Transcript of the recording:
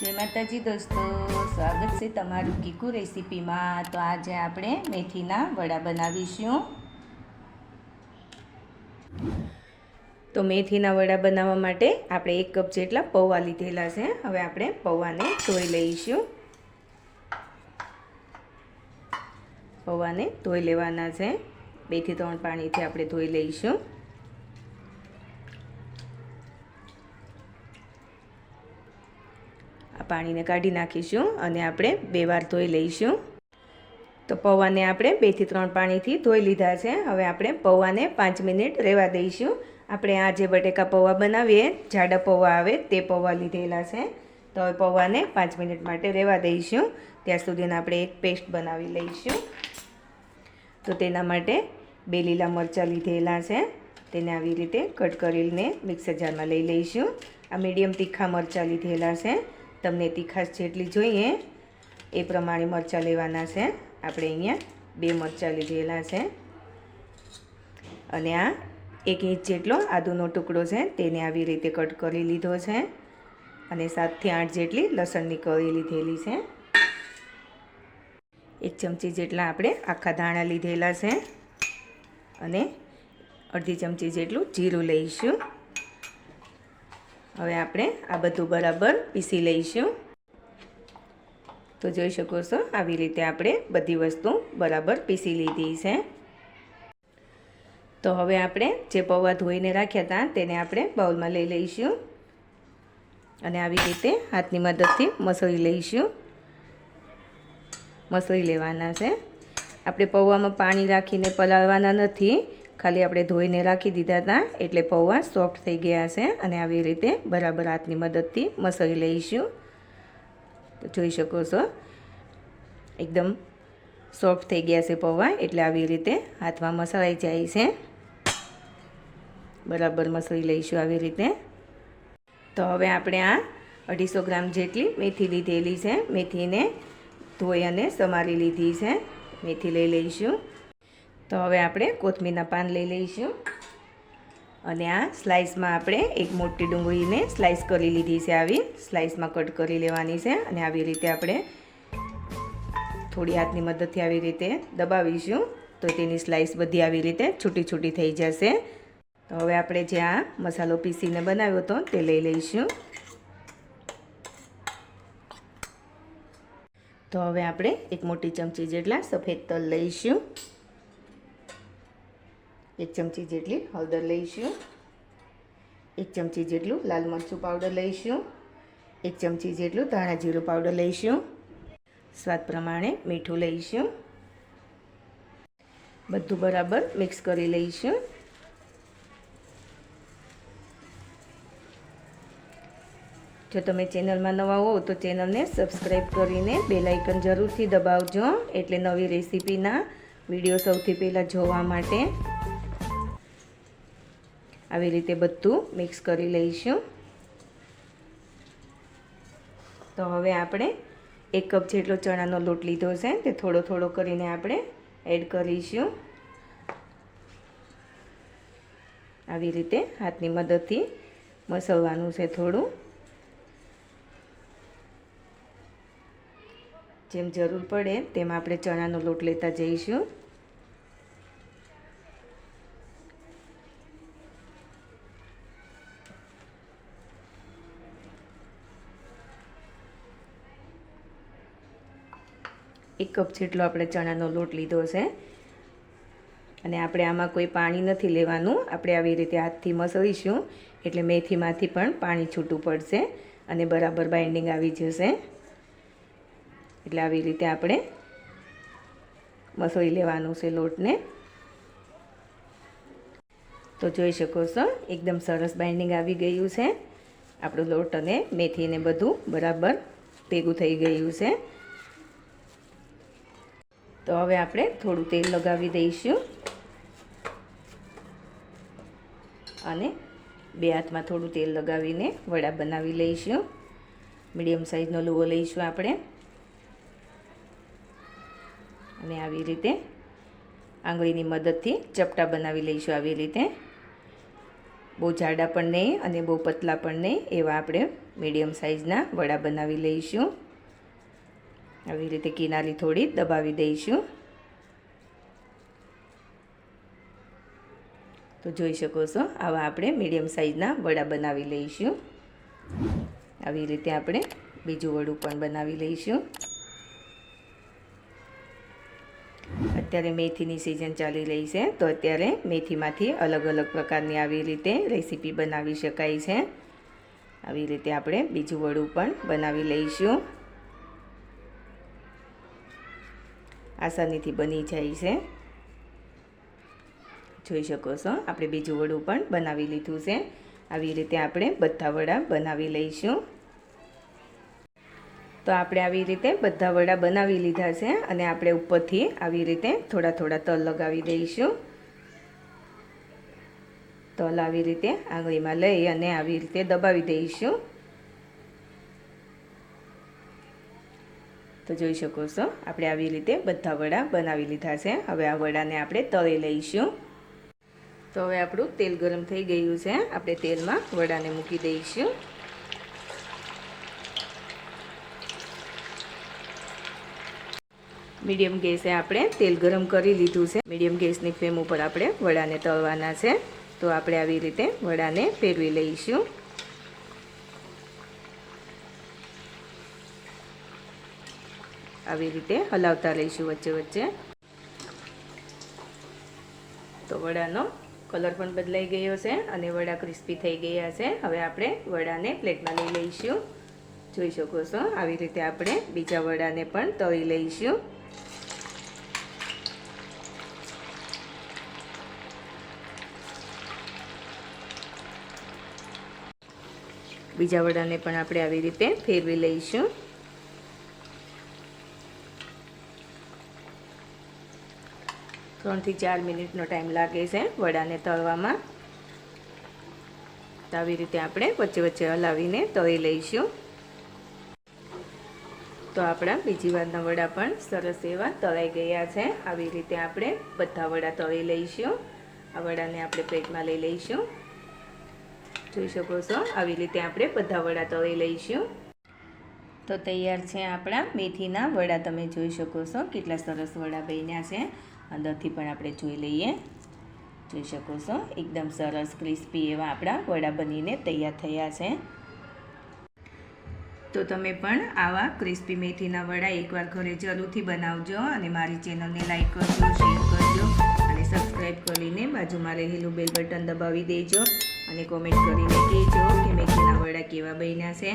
જય માતાજી દોસ્તો, સ્વાગત છે તમારું કીકુ રેસીપીમાં. તો આજે આપણે મેથીના વડા બનાવીશું. તો મેથીના વડા બનાવવા માટે આપણે એક કપ જેટલા પૌવા લીધેલા છે. હવે આપણે પૌવાને ધોઈ લઈશું. પૌવાને ધોઈ લેવાના છે. બેથી ત્રણ પાણીથી આપણે ધોઈ લઈશું. પાણીને કાઢી નાખીશું અને આપણે બે વાર ધોઈ લઈશું. તો પૌવાને આપણે બેથી ત્રણ પાણીથી ધોઈ લીધા છે. હવે આપણે પૌવાને પાંચ મિનિટ રહેવા દઈશું. આપણે આ જે બટેકા પૌવા બનાવીએ, જાડા પૌવા આવે તે પૌવા લીધેલા છે. તો હવે પૌવાને પાંચ મિનિટ માટે રહેવા દઈશું. ત્યાં સુધીને આપણે એક પેસ્ટ બનાવી લઈશું. તો તેના માટે બે લીલા મરચાં લીધેલા છે. તેને આવી રીતે કટ કરીને મિક્સર જારમાં લઈ લઈશું. આ મીડિયમ તીખા મરચાં લીધેલા છે. તમને તીખાશ જેટલી જોઈએ એ પ્રમાણે મરચાં લેવાના છે. આપણે અહીંયા બે મરચાં લીધેલા છે. અને આ એક ઇંચ જેટલો આદુનો ટુકડો છે તેને આવી રીતે કટ કરી લીધો છે. અને સાતથી આઠ જેટલી લસણની કળી લીધેલી છે. એક ચમચી જેટલા આપણે આખા ધાણા લીધેલા છે. અને અડધી ચમચી જેટલું જીરું લઈશું. હવે આપણે આ બધું બરાબર પીસી લઈશું. તો જોઈ શકો છો, આવી રીતે આપણે બધી વસ્તુ બરાબર પીસી લીધી છે. તો હવે આપણે જે પૌવા ધોઈને રાખ્યા હતા તેને આપણે બાઉલમાં લઈ લઈશું. અને આવી રીતે હાથની મદદથી મસળી લઈશું. મસળી લેવાના છે. આપણે પૌવામાં પાણી રાખીને પલાળવાના નથી. ખાલી આપણે ધોઈને રાખી દીધા હતા, એટલે પૌવા સોફ્ટ થઈ ગયા છે અને આવી રીતે બરાબર હાથની મદદથી મસળી લઈશું. જોઈ શકો છો, એકદમ સોફ્ટ થઈ ગયા છે પૌવા, એટલે આવી રીતે હાથમાં મસળાઈ જાય છે. બરાબર મસળી લઈશું આવી રીતે. તો હવે આપણે આ અઢીસો ગ્રામ જેટલી મેથી લીધેલી છે. મેથીને ધોઈ અને સમારી લીધી છે. મેથી લઈ લઈશું. તો હવે આપણે કોથમીરના પાન લઈ લઈશું. અને આ સ્લાઇસમાં આપણે એક મોટી ડુંગળીને સ્લાઇસ કરી લીધી છે આવી. સ્લાઇસમાં કટ કરી લેવાની છે અને આવી રીતે આપણે થોડી હાથની મદદથી આવી રીતે દબાવીશું તો તેની સ્લાઇસ બધી આવી રીતે છૂટી છૂટી થઈ જશે. તો હવે આપણે જે આ મસાલો પીસીને બનાવ્યો હતો તે લઈ લઈશું. તો હવે આપણે એક મોટી ચમચી જેટલા સફેદ તલ લઈશું. એક ચમચી જેટલી હળદર લઈશું. એક ચમચી જેટલું લાલ મરચું પાવડર લઈશું. એક ચમચી જેટલું ધાણા જીરું પાવડર લઈશું. સ્વાદ પ્રમાણે મીઠું લઈશું. બધું બરાબર મિક્સ કરી લઈશું. જો તમે ચેનલમાં નવા હો તો ચેનલને સબસ્ક્રાઈબ કરીને બેલાઇકન જરૂરથી દબાવજો. એટલે નવી રેસીપીના વીડિયો સૌથી પહેલાં જોવા માટે. આવી રીતે બધું મિક્સ કરી લઈશું. તો હવે આપણે એક કપ જેટલો ચણાનો લોટ લીધો છે તે થોડો થોડો કરીને આપણે એડ કરીશું. આવી રીતે હાથની મદદથી મસળવાનું છે થોડું. જેમ જરૂર પડે તેમ આપણે ચણાનો લોટ લેતા જઈશું. એક કપ જેટલો આપણે ચણાનો લોટ લીધો છે. અને આપણે આમાં કોઈ પાણી નથી લેવાનું. આપણે આવી રીતે હાથથી મસળીશું, એટલે મેથીમાંથી પણ પાણી છૂટું પડશે અને બરાબર બાઇન્ડિંગ આવી જશે. એટલે આવી રીતે આપણે મસળી લેવાનું છે લોટને. તો જોઈ શકો છો, એકદમ સરસ બાઇન્ડિંગ આવી ગયું છે. આપણો લોટ અને મેથીને બધું બરાબર ભેગું થઈ ગયું છે. તો હવે આપણે થોડું તેલ લગાવી દઈશું. અને બે હાથમાં થોડું તેલ લગાવીને વડા બનાવી લઈશું. મીડિયમ સાઇઝનો લુવો લઈશું આપણે. અને આવી રીતે આંગળીની મદદથી ચપટા બનાવી લઈશું આવી રીતે. બહુ જાડા પણ નહીં અને બહુ પતલા પણ નહીં એવા આપણે મીડિયમ સાઇઝના વડા બનાવી લઈશું. આવી રીતે કિનારી થોડી દબાવી દઈશું. તો જોઈ શકો છો, આવા આપણે મીડિયમ સાઇઝના વડા બનાવી લઈશું. આવી રીતે આપણે બીજું વડું પણ બનાવી લઈશું. અત્યારે મેથીની સિઝન ચાલી રહી છે, તો અત્યારે મેથીમાંથી અલગ અલગ પ્રકારની આવી રીતે રેસીપી બનાવી શકાય છે. આવી રીતે આપણે બીજું વડું પણ બનાવી લઈશું. આસાનીથી બની જાય છે. જોઈ શકો છો, આપણે બીજું વડું પણ બનાવી લીધું છે. આવી રીતે આપણે બધા વડા બનાવી લઈશું. તો આપણે આવી રીતે બધા વડા બનાવી લીધા છે અને આપણે ઉપરથી આવી રીતે થોડા થોડા તલ લગાવી દઈશું. તલ આવી રીતે આંગળીમાં લઈ અને આવી રીતે દબાવી દઈશું. તો જોઈ શકો છો. આપણે આવી રીતે બધા વડા બનાવી લીધા છે. હવે આ વડાને આપણે તળી લઈશું. તો હવે આપણું તેલ ગરમ થઈ ગયું છે. આપણે તેલમાં વડાને મૂકી દઈશું. મીડિયમ ગેસે આપણે તેલ ગરમ કરી લીધું છે. મીડિયમ ગેસની ફ્લેમ ઉપર આપણે વડાને તળવાના છે. તો આપણે આવી રીતે વડાને ફેરવી લઈશું. આવી રીતે હલાવતા રહીશું વચ્ચે વચ્ચે. તો વડાનો કલર પણ બદલાઈ ગયો છે અને વડા ક્રિસ્પી થઈ ગયા છે. હવે આપણે વડાને પ્લેટમાં લઈ લઈશું. જોઈ શકો છો, આવી રીતે આપણે બીજા વડાને પણ તળી લઈશું. બીજા વડાને પણ આપણે આવી રીતે ફેરવી લઈશું. ત્રણથી ચાર મિનિટનો ટાઈમ લાગે છે વડાને તળવામાં. તો આવી રીતે આપણે વચ્ચે વચ્ચે હલાવીને તળી લઈશું. તો આપણા બીજી વારના વડા પણ સરસ એવા તળાઈ ગયા છે. આવી રીતે આપણે બધા વડા તળી લઈશું. આ વડાને આપણે પ્લેટમાં લઈ લઈશું. જોઈ શકો છો, આવી રીતે આપણે બધા વડા તળી લઈશું. તો તૈયાર છે આપણા મેથીના વડા. તમે જોઈ શકો છો કેટલા સરસ વડા બન્યા છે. અંદરથી પણ આપણે જોઈ લઈએ. જોઈ શકો છો? એકદમ સરસ, ક્રિસ્પી એવા આપણા વડા બનીને તૈયાર થયા છે. તો તમે પણ આવા ક્રિસ્પી મેથીના વડા એકવાર ઘરે જરૂરથી બનાવજો અને મારી ચેનલને લાઈક કરજો, શેર કરજો અને સબસ્ક્રાઈબ કરીને બાજુમાં રહેલું બેલ બટન દબાવી દેજો અને કોમેન્ટ કરીને કહેજો કે મેથીના વડા કેવા બન્યા છે.